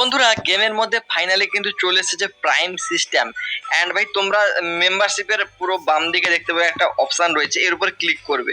বন্ধুরা, গেমের মধ্যে ফাইনালি কিন্তু চলে এসেছে প্রাইম সিস্টেম অ্যান্ড ভাই, তোমরা মেম্বারশিপের পুরো বাম দিকে দেখতে পাবে একটা অপশান রয়েছে, এর উপর ক্লিক করবে।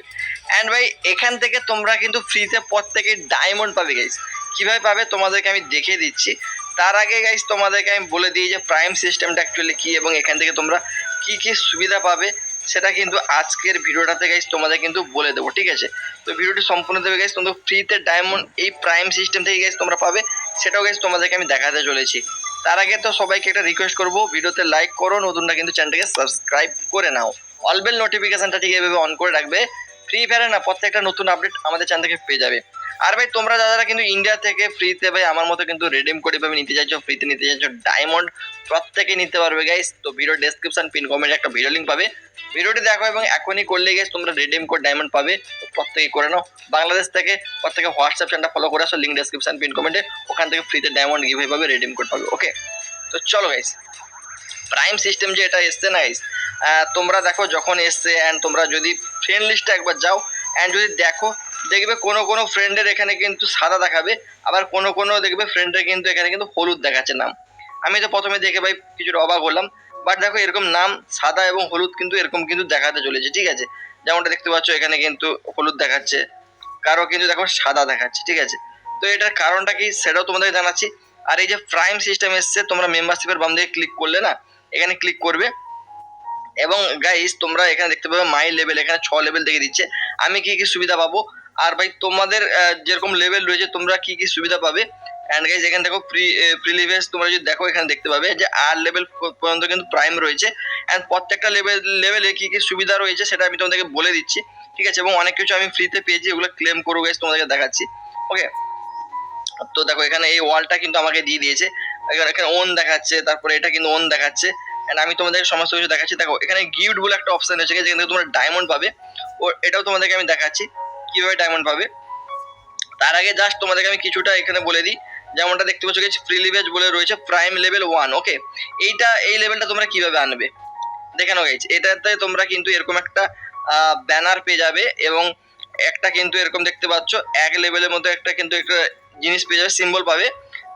অ্যান্ড ভাই, এখান থেকে তোমরা কিন্তু ফ্রিতে প্রত্যেকে ডায়মন্ড পাবে গাইস কীভাবে পাবে তোমাদেরকে আমি দেখিয়ে দিচ্ছি। তার আগে গাইস তোমাদেরকে আমি বলে দিই যে প্রাইম সিস্টেমটা অ্যাকচুয়ালি কী এবং এখান থেকে তোমরা কি কি সুবিধা পাবে, সেটা কিন্তু আজকের ভিডিওটাতে গাইস তোমাদের কিন্তু বলে দেবো, ঠিক আছে? তো ভিডিওটি সম্পূর্ণ দেবে গাইস তোমরা ফ্রিতে ডায়মন্ড এই প্রাইম সিস্টেম থেকে গাইস তোমরা পাবে সেটাও গেছে তোমাদেরকে আমি দেখাতে চলেছি। তার আগে তো সবাইকে একটা রিকোয়েস্ট করব, ভিডিওতে লাইক করো নতুনটা কিন্তু চ্যানেলটাকে সাবস্ক্রাইব করে নাও। অলবেল নোটিফিকেশনটা ঠিক এভাবে অন করে রাখবে। ফ্রি ফায়ারে না, প্রত্যেকটা নতুন আপডেট আমাদের চ্যানেল থেকে পেয়ে যাবে। আর ভাই তোমরা যারা কিন্তু ইন্ডিয়া থেকে ফ্রিতে ভাই আমার মতো কিন্তু রেডিম কোড এভাবে নিতে চাইছো ফ্রিতে নিতে চাইছো ডায়মন্ড প্রত্যেকে নিতে পারবে গাইস তো ভিডিও ডেসক্রিপশন পিন কমেন্টে একটা ভিডিও লিঙ্ক পাবে। ভিডিওটি দেখো এবং এখনই করলে গেছ তোমরা রেডিম কোড ডায়মন্ড পাবে। প্রত্যেকে করে নাও। বাংলাদেশ থেকে প্রত্যেকে হোয়াটসঅ্যাপ চ্যানেলটা ফলো করে আসো লিঙ্ক ডেসক্রিপশন পিন কমেন্টে ওখান থেকে ফ্রিতে ডায়মন্ড গিভে পাবে রেডিম কোড পাবে ওকে তো চলো গাইস প্রাইম সিস্টেম যে এটা এসছে না আহ, তোমরা দেখো যখন এসছে অ্যান্ড তোমরা যদি ফ্রেন্ড লিস্টে একবার যাও অ্যান্ড যদি দেখো, দেখবে কোনো কোনো ফ্রেন্ডের এখানে কিন্তু সাদা দেখাবে, আবার কোনো কোনো দেখবে ফ্রেন্ডের কিন্তু এখানে কিন্তু হলুদ দেখাচ্ছে নাম। আমি তো প্রথমে দেখে ভাই কিছুটা অবাক হলাম বাট দেখো এরকম নাম সাদা এবং হলুদ কিন্তু এরকম কিন্তু দেখাতে চলেছে, ঠিক আছে? যেমনটা দেখতে পাচ্ছ এখানে কিন্তু হলুদ দেখাচ্ছে, কারও কিন্তু দেখো সাদা দেখাচ্ছে, ঠিক আছে? তো এটার কারণটা কি সেটাও তোমাদের জানাচ্ছি। আর এই যে প্রাইম সিস্টেম এসছে, তোমরা মেম্বারশিপের বাম দিকে ক্লিক করলে না, এখানে ক্লিক করবে। এবং গাইস তোমরা এখানে দেখতে পাবে মাই লেভেল এখানে ছ লেভেল থেকে দিচ্ছে। আমি কি কি সুবিধা পাবো? আর ভাই, তোমাদের যেরকম লেভেল রয়েছে, তোমরা কি কি সুবিধা পাবে? অ্যান্ড গাইজ এখানে দেখো প্রি প্রিলিভেস তোমরা যদি দেখো, এখানে দেখতে পাবে যে আর লেভেল পর্যন্ত কিন্তু প্রাইম রয়েছে। অ্যান্ড প্রত্যেকটা লেভেল লেভেলে কী কী সুবিধা রয়েছে, সেটা আমি তোমাদেরকে বলে দিচ্ছি। ঠিক আছে? এবং অনেক কিছু আমি ফ্রিতে পেয়েছি ওগুলো ক্লেম করব গাইজ তোমাদেরকে দেখাচ্ছি। ওকে তো দেখো, এখানে এই ওয়ালটা কিন্তু আমাকে দিয়ে দিয়েছে। এখানে ওন দেখাচ্ছে, তারপরে এটা কিন্তু ওন দেখাচ্ছে। অ্যান্ড আমি তোমাদের সমস্ত কিছু দেখাচ্ছি। দেখো, এখানে গিফট বলে একটা অপশন রয়েছে, যেখানে থেকে তোমরা ডায়মন্ড পাবে। ও, এটাও তোমাদেরকে আমি দেখাচ্ছি, কীভাবে ডায়মন্ড পাবে। তার আগে জাস্ট তোমাদেরকে আমি কিছুটা এখানে বলে দিই। যেমনটা দেখতে পাচ্ছ গেছি প্রিলিভেজ বলে রয়েছে প্রাইম লেভেল ওয়ান ওকে এইটা, এই লেভেলটা তোমরা কীভাবে আনবে? দেখানো গেছি এটাতে তোমরা কিন্তু এরকম একটা ব্যানার পেয়ে যাবে এবং একটা কিন্তু এরকম দেখতে পাচ্ছ, এক লেভেলের মধ্যে একটা কিন্তু একটা জিনিস পেয়ে যাবে সিম্বল পাবে।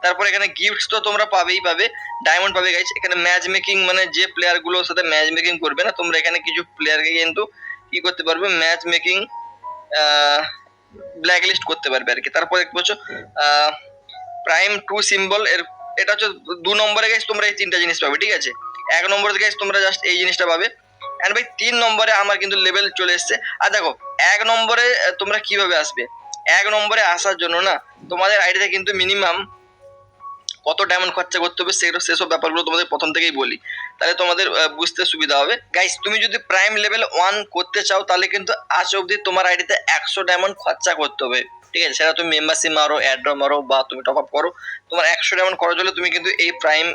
তারপর এখানে গিফটস তো তোমরা পাবেই পাবে ডায়মন্ড পাবে গাইজ এখানে ম্যাচ মেকিং মানে যে প্লেয়ারগুলোর সাথে ম্যাচ মেকিং করবে না, তোমরা এখানে কিছু প্লেয়ারকে কিন্তু কি করতে পারবে ম্যাচ মেকিং ব্ল্যাক লিস্ট করতে পারবে আর কি। তারপর দেখতে পাচ্ছ প্রাইম টু সিম্বল এর, এটা হচ্ছে দু নম্বরে গাইজ তোমরা এই তিনটা জিনিস পাবে, ঠিক আছে? এক নম্বরে গাইজ তোমরা জাস্ট এই জিনিসটা পাবে। অ্যান্ড ভাই, তিন নম্বরে আমার কিন্তু লেভেল চলে এসছে। আর দেখো, এক নম্বরে তোমরা কীভাবে আসবে? এক নম্বরে আসার জন্য না, তোমাদের আইডিতে কিন্তু মিনিমাম কত ডায়মন্ড খরচা করতে হবে সেগুলো, সেসব ব্যাপারগুলো তোমাদের প্রথম থেকেই বলি। তাহলে তোমাদের বুঝতে সুবিধা হবে। গাইস তুমি যদি প্রাইম লেভেল ওয়ান করতে চাও, তাহলে কিন্তু আজ অবধি তোমার আইডিতে একশো ডায়মন্ড খরচা করতে হবে। ঠিক আছে? সেটা তুমি মেম্বারশিপ মারো অ্যাড্র মারো, বা তুমি টপ আপ করো। তোমার একশো ডায়মন্ড খরচ হলে তুমি কিন্তু এই প্রাইম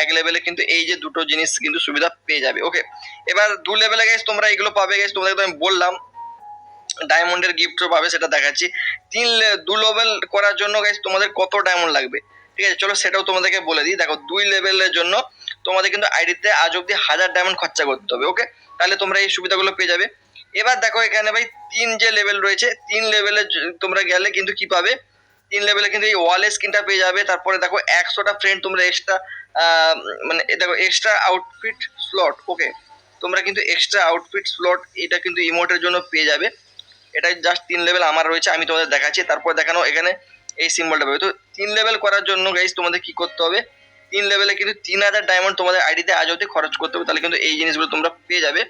এক লেভেলে কিন্তু এই যে দুটো জিনিস কিন্তু সুবিধা পেয়ে যাবে। ওকে এবার দু লেভেলে গেছ তোমরা এগুলো পাবে। গেছ তোমাদেরকে আমি বললাম ডায়মন্ডের গিফটও পাবে, সেটা দেখাচ্ছি। তিন দু লেভেল করার জন্য গাইস তোমাদের কত ডায়মন্ড লাগবে? ঠিক আছে, চলো সেটাও তোমাদেরকে বলে দিই। দেখো, দুই লেভেলের জন্য তোমাদের কিন্তু আইডিতে আজ অব্দি হাজার ডায়মন্ড খরচা করতে হবে ওকে তাহলে তোমরা এই সুবিধাগুলো পেয়ে যাবে। এবার দেখো, এখানে ভাই, তিন যে লেভেল রয়েছে, তিন লেভেলে তোমরা গেলে কিন্তু কি পাবে? তিন লেভেলে কিন্তু এই ওয়ালে স্কিনটা পেয়ে যাবে। তারপরে দেখো, একশোটা ফ্রেন্ড তোমরা এক্সট্রা মানে দেখো এক্সট্রা আউটফিট স্লট ওকে তোমরা কিন্তু এক্সট্রা আউটফিট স্লট এটা কিন্তু ইমোটের জন্য পেয়ে যাবে। এটা জাস্ট তিন লেভেল আমার রয়েছে, আমি তোমাদের দেখাচ্ছি, তারপর দেখানো এখানে এই সিম্বলটা পাবে তো তিন লেভেল করার জন্য গাইজ তোমাদের কি করতে হবে? তিন লেভেলে কিন্তু তিন হাজার ডায়মন্ড তোমাদের আইডিতে আজ অবধি খরচ করতে হবে, তাহলে কিন্তু এই জিনিসগুলো তোমরা পেয়ে যাবে।